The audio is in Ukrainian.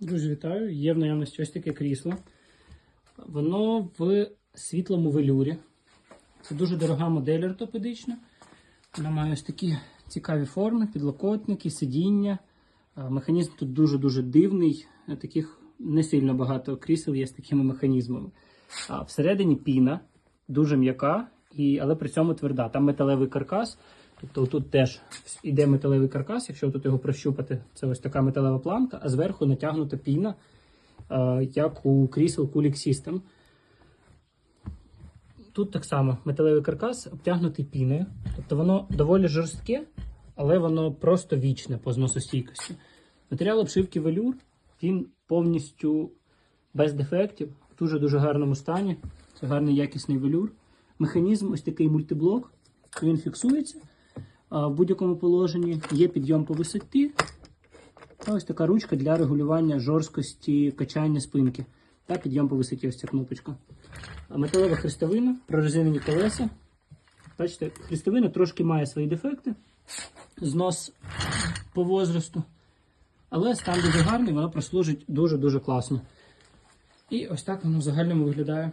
Друзі, вітаю! Є в наявності ось таке крісло. Воно в світлому велюрі. Це дуже дорога модель ортопедична. Вона має ось такі цікаві форми, підлокотники, сидіння. Механізм тут дуже-дуже дивний. Е, Таких не сильно багато крісел є з такими механізмами. А всередині піна, дуже м'яка, але при цьому тверда. Там металевий каркас. Тобто тут теж йде металевий каркас, якщо тут його прощупати, це ось така металева планка, а зверху натягнута піна, е, як у крісел Cooling System. Тут так само металевий каркас обтягнутий піною. Тобто воно доволі жорстке, але воно просто вічне по зносостійкості. Матеріал обшивки велюр, він повністю без дефектів, в дуже-дуже гарному стані. Це гарний якісний велюр. Механізм ось такий мультиблок, він фіксується в будь-якому положенні. Є підйом по висоті. Та ось така ручка для регулювання жорсткості качання спинки. Та підйом по висоті, ось ця кнопочка. Металева хрестовина, прорезинені колеса. Бачите, хрестовина трошки має свої дефекти, знос по возрасту. Але стан дуже гарний, вона прослужить дуже-дуже класно. І ось так воно в загальному виглядає.